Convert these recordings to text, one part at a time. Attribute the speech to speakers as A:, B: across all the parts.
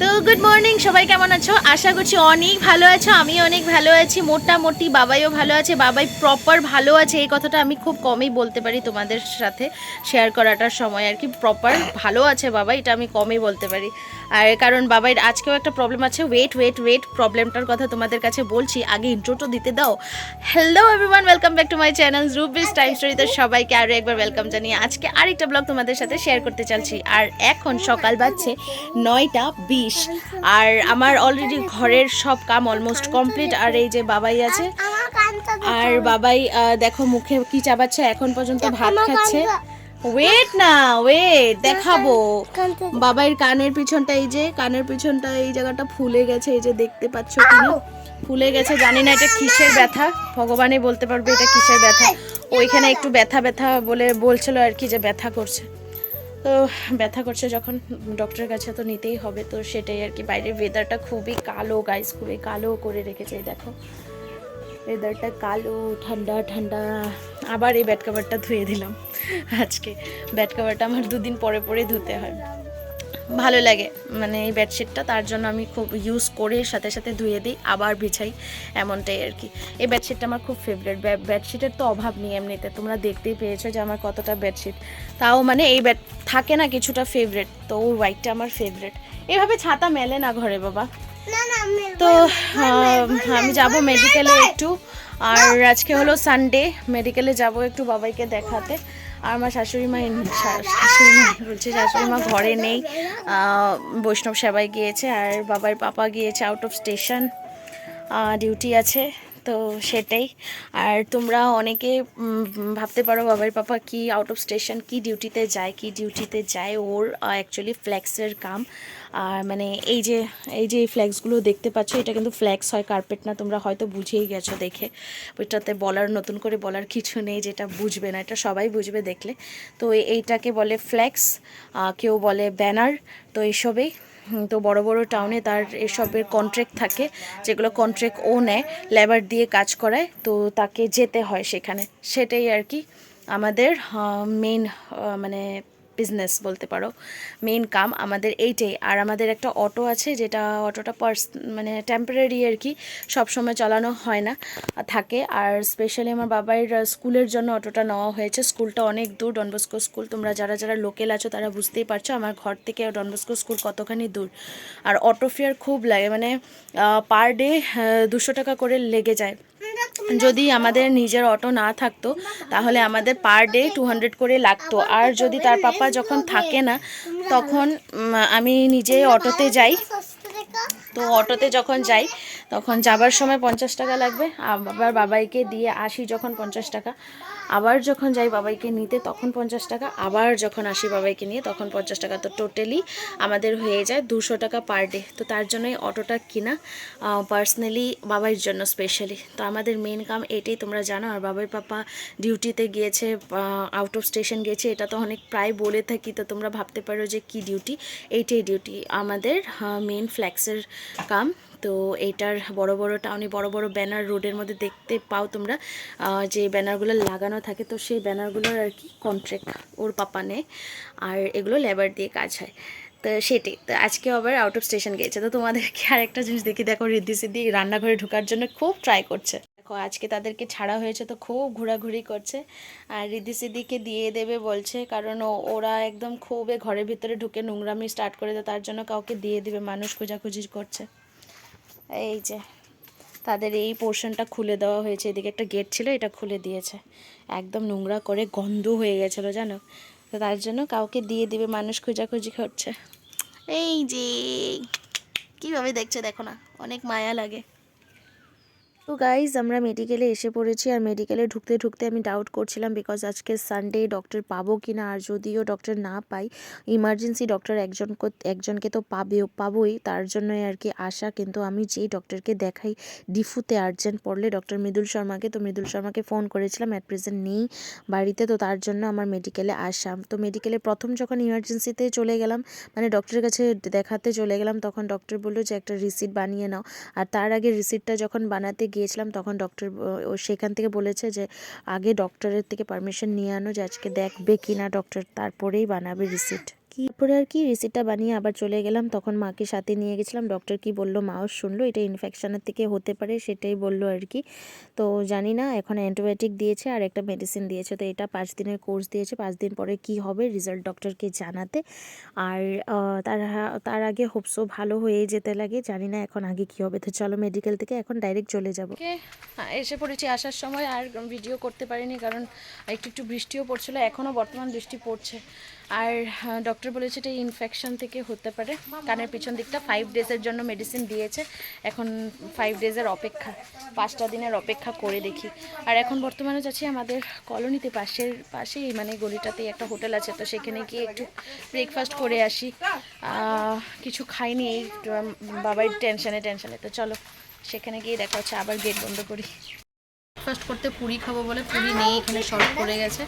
A: তো good morning সবাই কেমন আছো? আশা করছি অনেক ভালো আছো আমি অনেক ভালো আছি মোটামুটি বাবাইও ভালো আছে বাবাই প্রপার ভালো আছে এই কথাটা আমি খুব কমই বলতে পারি তোমাদের সাথে শেয়ার করাটার সময় আর কি প্রপার ভালো আছে বাবা এটা আমি কমই বলতে পারি। আর কারণ বাবাইর আজকেও একটা প্রবলেম আছে ওয়েট ওয়েট ওয়েট প্রবলেমটার কথা তোমাদের কাছে বলছি আগে ইন্ট্রোটো দিতে দাও। Hello everyone welcome back to my channel Ruby's time স্টোরিতে সবাইকে আরও একবার ওয়েলকাম জানিয়ে আজকে আরেকটা ব্লগ তোমাদের সাথে শেয়ার করতে চাইছি আর এখন সকাল বাজছে নয়টা বিশ। আর আমার অলরেডি ঘরের সব কাম অলমোস্ট কমপ্লিট আর এই যে বাবাই আছে। আর বাবাই দেখো মুখে কি চাবাচ্ছে এখন পর্যন্ত ভাত খাচ্ছে। ওয়েট না ওয়েট দেখাবো। বাবাইয়ের কানের পিছনটা এই যে কানের পিছনটা এই জায়গাটা ফুলে গেছে এই যে দেখতে পাচ্ছ কিনা? ফুলে গেছে জানি না এটা কিসের ব্যথা। ভগবানই বলতে পারবে এটা কিসের ব্যথা। ওইখানে একটু ব্যথা ব্যথা বলে বলছিল আর কি যে ব্যথা করছে। তো ব্যথা করছে যখন ডক্টরের কাছে তো নিতেই হবে, তো সেটাই আর কি। বাইরের ওয়েদারটা খুবই কালো গাইস খুবই কালো করে রেখেছে দেখো। ওয়েদারটা কালো, ঠান্ডা ঠান্ডা। আবার এই ব্যাট কাভারটা ধুয়ে দিলাম আজকে। ব্যাট কাভারটা আমার দুদিন পরে পরে ধুতে হয়। ভালো লাগে। মানে এই বেডশিটটা তার জন্য আমি খুব ইউজ করে সাথে সাথে ধুয়ে দিই আবার বিছাই এমনটাই আর কি। এই বেডশিটটা আমার খুব ফেভারিট বেডশিটের তো অভাব নেই এমনিতে তোমরা দেখতেই পেয়েছ যে আমার কতটা বেডশিট তাও মানে এই বেড থাকে না কিছুটা ফেভারিট তো ওই হোয়াইটটা আমার ফেভারিট এভাবে ছাতা মেলে না ঘরে বাবা? তো আমি যাব মেডিকেলে একটু। আর আজকে হলো সানডে মেডিকেলে যাব একটু বাবাইকে দেখাতে। আর আমার শাশুড়ি মা শাশুড়ি মা, বলছে শাশুড়ি মা ঘরে নেই। বৈষ্ণব সেবায় গিয়েছে আর বাবার পাপা গিয়েছে আউট অফ স্টেশন ডিউটি আছে। তো সেটাই। আর তোমরা অনেকে ভাবতে পারো বাবার পাপা কি আউট অফ স্টেশন কি ডিউটিতে যায়, কি ডিউটিতে যায় ওর অ্যাকচুয়ালি ফ্ল্যাক্সের কাম। আর মানে এই যে এই যে এই ফ্ল্যাক্সগুলো দেখতে পাচ্ছ, এটা কিন্তু ফ্ল্যাক্স হয় কার্পেট না, তোমরা হয়তো বুঝেই গেছো দেখে। ওইটাতে বলার, নতুন করে বলার কিছু নেই, যেটা বুঝবে না, এটা সবাই বুঝবে দেখলে। তো এইটাকে বলে ফ্ল্যাক্স কেউ বলে ব্যানার তো এইসবেই তো বড় বড় টাউনে তার এসবের কন্ট্রাক্ট থাকে, যেগুলো কন্ট্রাক্ট ও নেয় লেবার দিয়ে কাজ করায়, তো তাকে যেতে হয় সেখানে। সেটাই আর কি আমাদের মেন মানে বিজনেস বলতে পারো। মেন কাম আমাদের এইটাই। আর আমাদের একটা অটো আছে যেটা অটোটা পার্স মানে টেম্পোরারি আর কি, সবসময় চালানো হয় না, থাকে। আর স্পেশালি আমার বাবার স্কুলের জন্য অটোটা নেওয়া হয়েছে। স্কুলটা অনেক দূর ডনবস্কো স্কুল তোমরা যারা যারা লোকেল আছো তারা বুঝতেই পারছ আমার ঘর থেকে ডনবস্কো স্কুল কতখানি দূর। আর অটো ফেয়ার খুব লাগে মানে পার ডে দুশো টাকা করে লেগে যায়। যদি আমাদের নিজের অটো না থাকতো, তাহলে আমাদের পার ডে টু হান্ড্রেড করে লাগতো। আর যদি তার পাপা যখন থাকে না, তখন আমি নিজে অটোতে যাই। তো অটোতে যখন যাই, তখন যাবার সময় পঞ্চাশ টাকা লাগবে। আবার বাবাইকে দিয়ে আসি যখন পঞ্চাশ টাকা। আবার যখন যাই বাবাইকে নিতে, তখন পঞ্চাশ টাকা। আবার যখন আসি বাবাইকে নিয়ে, তখন পঞ্চাশ টাকা। তো টোটালি আমাদের হয়ে যায় দুশো টাকা পার ডে তো তার জন্যই অটোটা কিনা পার্সোনালি বাবাইয়ের জন্য স্পেশালি তো আমাদের মেন কাম এটাই, তোমরা জানো। আর বাবার পাপা ডিউটিতে গিয়েছে আউট অফ স্টেশন গিয়েছে, এটা তো অনেক প্রায় বলে থাকি। তো তোমরা ভাবতে পারো যে কি ডিউটি এইটাই ডিউটি আমাদের মেন ফ্ল্যাক্সের কাম। তো এইটার বড় বড় টাউনে বড় বড় ব্যানার রোডের মধ্যে দেখতে পাও তোমরা। যে ব্যানারগুলো লাগানো থাকে তো সেই ব্যানারগুলোর আর কি কন্ট্রাক্ট ওর পাপা নেয় আর এগুলো লেবার দিয়ে কাজ হয়। তো সেটি তো আজকে আবার আউট অফ স্টেশন গিয়েছে তো তোমাদেরকে আরেকটা জিনিস দেখি, দেখো রিদ্ধি সিদ্ধি রান্নাঘরে ঢোকার জন্য খুব ট্রাই করছে। দেখো আজকে তাদেরকে ছাড়া হয়েছে তো খুব ঘোরাঘুরি করছে। আর রিদ্ধি সিদ্দিকে দিয়ে দেবে বলছে, কারণ ওরা একদম খুবই ঘরের ভিতরে ঢুকে নোংরামি স্টার্ট করে দেয়, তার জন্য কাউকে দিয়ে দেবে, মানুষ খোঁজাখুঁজি করছে। এই যে, তাদের এই পোর্শনটা খুলে দেওয়া হয়েছে। এদিকে একটা গেট ছিল, এটা খুলে দিয়েছে। একদম নোংরা করে গন্ধ হয়ে গেছিল, জানো? তো তার জন্য কাউকে দিয়ে দিবে, মানুষ খোঁজাখুঁজি করছে। এই যে, কীভাবে দেখছে দেখো না, অনেক মায়া লাগে। তো গাইজ আমরা মেডিকেলে এসে পড়েছি আর মেডিকেলে ঢুকতে ঢুকতে আমি ডাউট করছিলাম বিকজ আজকে সানডে ডক্টর পাবো কি না? আর যদিও ডক্টর না পাই ইমার্জেন্সি ডক্টর একজন একজনকে তো পাবেও পাবোই, তার জন্যই আর কি আশা। কিন্তু আমি যেই ডক্টরকে দেখাই, ডিফুতে আর্জেন্ট পড়লে ডক্টর মৃদুল শর্মাকে, তো মৃদুল শর্মাকে ফোন করেছিলাম অ্যাট প্রেজেন্ট নেই বাড়িতে, তো তার জন্য আমার মেডিকেলে আসা। তো মেডিকেলে প্রথম যখন ইমার্জেন্সিতে চলে গেলাম মানে ডক্টরের কাছে দেখাতে চলে গেলাম, তখন ডক্টর বলল যে, একটা রিসিট বানিয়ে নাও। আর তার আগে রিসিটটা যখন বানাতে গিয়েছিলাম, তখন ডক্টর ও সেখান থেকে বলেছে যে, আগে ডক্টরের থেকে পারমিশন নিয়ে আনো যে, আজকে দেখবে কি না ডক্টর তারপরেই বানাবে রিসিট কি পরে আর কি রিসিটটা বানিয়ে আবার চলে গেলাম। তখন মাকে সাথে নিয়ে গেছিলাম। ডক্টর কি বলল, মাও, শুনলো, এটা ইনফেকশনের থেকে হতে পারে, সেটাই বলল আর কি। তো জানি না, এখন অ্যান্টিবায়োটিক দিয়েছে আর একটা মেডিসিন দিয়েছে। তো এটা পাঁচ দিনের কোর্স দিয়েছে। পাঁচ দিন পরে কি হবে রেজাল্ট ডক্টরকে জানাতে। আর তার তার আগে হোপসো ভালো হয়ে যেতে লাগে। জানি না এখন আগে কি হবে। তো চলো মেডিকেল থেকে এখন ডাইরেক্ট চলে যাব।
B: এসে পড়েছি আসার সময়। আর ভিডিও করতে পারিনি কারণ একটু একটু বৃষ্টিও পড়ছিল। এখনও বর্তমান বৃষ্টি পড়ছে। আর ডক্টর বলেছে এটা ইনফেকশন থেকে হতে পারে। কানের পিছন দিকটা ফাইভ ডেজের জন্য মেডিসিন দিয়েছে। এখন ফাইভ ডেজের অপেক্ষা, পাঁচটা দিনের অপেক্ষা করে দেখি। আর এখন বর্তমানে যাচ্ছি আমাদের কলোনিতে পাশের, পাশেই মানে গলিটাতেই একটা হোটেল আছে, তো সেখানে গিয়ে একটু ব্রেকফাস্ট করে আসি। কিছু খাইনি, এই বাবার টেনশনে টেনশনে তো চলো, সেখানে গিয়ে দেখা হচ্ছে, আবার গেট বন্ধ করি। ফার্স্ট করতে পুরি খাব বলে পুরি নেই এখানে শর্ট পড়ে গেছে।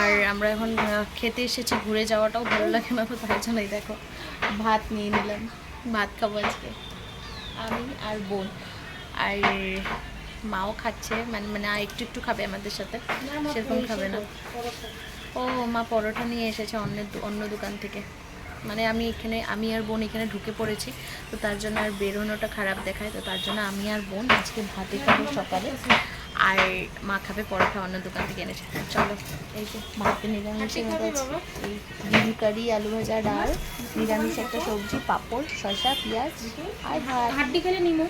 B: আর আমরা এখন খেতে এসেছি ঘুরে যাওয়াটাও ভালো লাগে না তো তাই জন্যই দেখো ভাত নিয়ে নিলাম ভাত খাব আজকে। আমি আর বোন। আর মাও খাচ্ছে মানে মানে একটু একটু খাবে আমাদের সাথে সেরকম খাবে না। ও মা পরোটা নিয়ে এসেছে অন্য অন্য দোকান থেকে। মানে আমি এখানে আমি আর বোন এখানে ঢুকে পড়েছি তো তার জন্য আর বেরোনোটা খারাপ দেখায় তো তার জন্য আমি আর বোন আজকে ভাতে খাব সকালে। আর মা খাবে পরোটা অন্য দোকান থেকে এনেছে। চলো এই যে মাকে নিরামিষ এই গ্রিন কারি আলু ভাজা ডাল নিরামিষ একটা সবজি পাঁপড় শসা পেঁয়াজ আর ভাত।
C: হাড্ডি খেলে নিমো।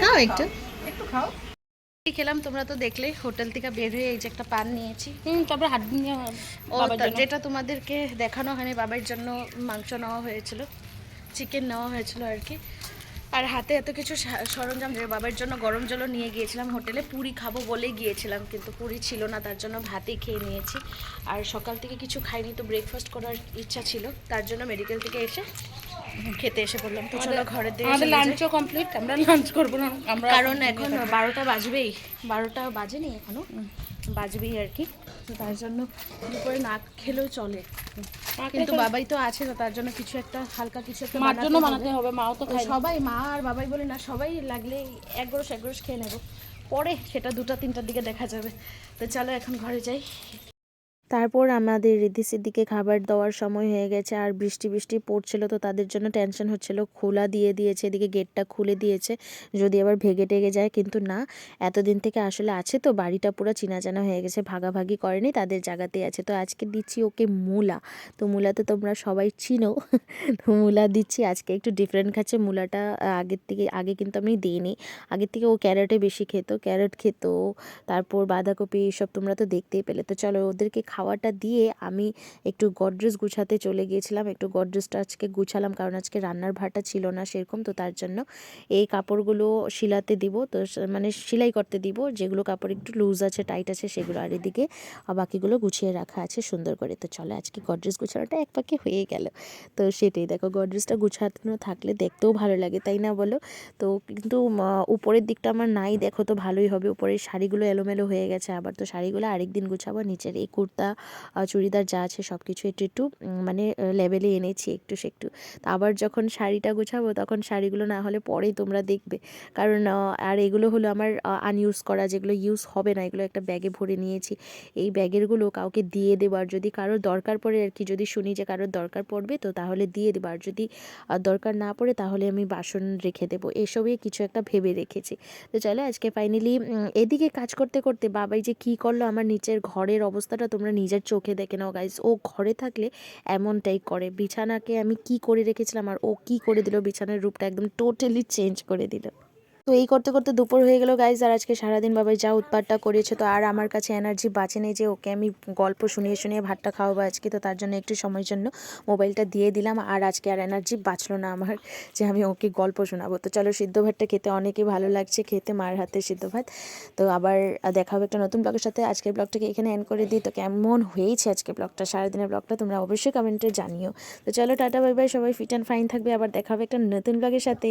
B: খাও একটু
C: একটু। খাও
B: খেলাম তোমরা তো দেখলেই হোটেল থেকে বের হয়ে এই যে একটা পান নিয়েছি।
C: হুম তারপরে হাড্ডি।
B: যেটা তোমাদেরকে দেখানো হয়নি বাবার জন্য মাংস নেওয়া হয়েছিল চিকেন নেওয়া হয়েছিল আর কি। আর হাতে এত কিছু সরঞ্জাম যে বাবার জন্য গরম জলও নিয়ে গিয়েছিলাম হোটেলে। পুরি খাব বলেই গিয়েছিলাম কিন্তু পুরি ছিল না তার জন্য ভাতই খেয়ে নিয়েছি। আর সকাল থেকে কিছু খাইনি তো ব্রেকফাস্ট করার ইচ্ছা ছিল। তার জন্য মেডিকেল থেকে এসে খেতে এসে পড়লাম। তো চলো ঘরের দিকে
C: আমাদের লাঞ্চও কমপ্লিট আমরা লাঞ্চ করব না আমরা
B: কারণ এখন বারোটা বাজবেই বারোটা বাজেনি এখনও বাজবেই আর কি। তো তার জন্য দুপুরে না খেলেও চলে। কিন্তু বাবাই তো আছে তো তার জন্য কিছু একটা হালকা কিছু একটা
C: মার জন্য
B: বানাতে
C: হবে মাও তো খায়
B: সবাই মা আর বাবাই বলে না সবাই লাগলে এক গ্রস এক গ্রস খেয়ে নেব। পরে সেটা দুটা তিনটার দিকে দেখা যাবে। তো চলো এখন ঘরে যাই।
A: তারপর আমাদের রিদ্ধি সিদ্দিকে খাবার দেওয়ার সময় হয়ে গেছে, আর বৃষ্টি বৃষ্টি পড়ছিল তো তাদের জন্য টেনশন হচ্ছিল। খোলা দিয়ে দিয়েছে, এদিকে গেটটা খুলে দিয়েছে, যদি আবার ভেগে টেগে যায়, কিন্তু না, এতদিন থেকে আসলে আছে তো, বাড়িটা পুরো চিনা হয়ে গেছে, ভাগাভাগি করেনি, তাদের জায়গাতেই আছে। তো আজকে দিচ্ছি ওকে মূলা, তো মূলা তো তোমরা সবাই চিনো, তো মূলা দিচ্ছি। আজকে একটু ডিফারেন্ট খাচ্ছে, মূলাটা আগের থেকে, আগে কিন্তু আমি দিইনি। আগের থেকে ও ক্যারেটে বেশি খেত, ক্যারেট খেত, তারপর বাঁধাকপি, এসব তোমরা তো দেখতেই পেলে। তো চলো ওদেরকে খাওয়াটা দিয়ে আমি একটু গডরেজ গুছাতে চলে গিয়েছিলাম। একটু গডরেজটা আজকে গুছালাম কারণ আজকে রান্নার ভাটা ছিল না সেরকম। তো তার জন্য এই কাপড়গুলো শিলাতে দিব। তো মানে সেলাই করতে দিব। যেগুলো কাপড় একটু লুজ আছে টাইট আছে সেগুলো আর এদিকে আহ, বাকিগুলো গুছিয়ে রাখা আছে সুন্দর করে। তো চলো আজকে গডরেজ গুছানোটা এক পাকে হয়ে গেল। তো সেটাই দেখো গডরেজটা গুছানো থাকলে দেখতেও ভালো লাগে তাই না বলো? তো কিন্তু উপরের দিকটা আমার নাই। দেখো তো ভালোই হবে। উপরের শাড়িগুলো এলোমেলো হয়ে গেছে। আবার তো শাড়িগুলো আরেকদিন গুছাবো। নিচের এই কুর্তা চুড়িদার যা আছে সব কিছু একটু একটু মানে লেভেলে এনেছি একটু সে একটু। তো আবার যখন শাড়িটা গোছাবো তখন শাড়িগুলো না হলে পরেই তোমরা দেখবে। কারণ আর এগুলো হলো আমার আনইউজ করা, যেগুলো ইউজ হবে না, এগুলো একটা ব্যাগে ভরে নিয়েছি। এই ব্যাগেরগুলো কাউকে দিয়ে দেবার যদি কারোর দরকার পড়ে আর কি, যদি শুনি যে কারোর দরকার পড়বে, তো তাহলে দিয়ে দেবো। আর যদি দরকার না পড়ে তাহলে আমি বাসন রেখে দেবো। এসবই কিছু একটা ভেবে রেখেছি। তো চলো আজকে ফাইনালি এদিকে কাজ করতে করতে বাবাই যে কি করল, আমার নিচের ঘরের অবস্থাটা তোমরা নিজের চোখে দেখে নাও গাইজ ও ঘরে থাকলে এমনটাই করে। বিছানাকে আমি কি করে রেখেছিলাম আর ও কি করে দিল? বিছানার রূপটা একদম টোটালি চেঞ্জ করে দিল। তো এই করতে করতে দুপুর হয়ে গেল গাইজ আর আজকে সারাদিন বাবাই যা উৎপাতটা করেছে, তো আর আমার কাছে এনার্জি বাঁচে নেই যে ওকে আমি গল্প শুনিয়ে শুনিয়ে ভাতটা খাওয়াবো আজকে, তো তার জন্য একটু সময়ের জন্য মোবাইলটা দিয়ে দিলাম, আর আজকে আর এনার্জি বাঁচলো না আমার যে আমি ওকে গল্প শোনাবো। তো চলো সিদ্ধ ভাতটা খেতে অনেকই ভালো লাগছে, খেতে মার হাতে সিদ্ধ ভাত। তো আবার দেখা হবে একটা নতুন ব্লগের সাথে। আজকের ব্লগটাকে এখানে এন্ড করে দিই। তো কেমন হয়েছে আজকে ব্লগটা সারাদিনের ব্লগটা তোমরা অবশ্যই কমেন্টে জানিও। তো চলো টাটা বাই বাই সবাই ফিট অ্যান্ড ফাইন থাকবে। আবার দেখা হবে একটা নতুন ব্লগের সাথে।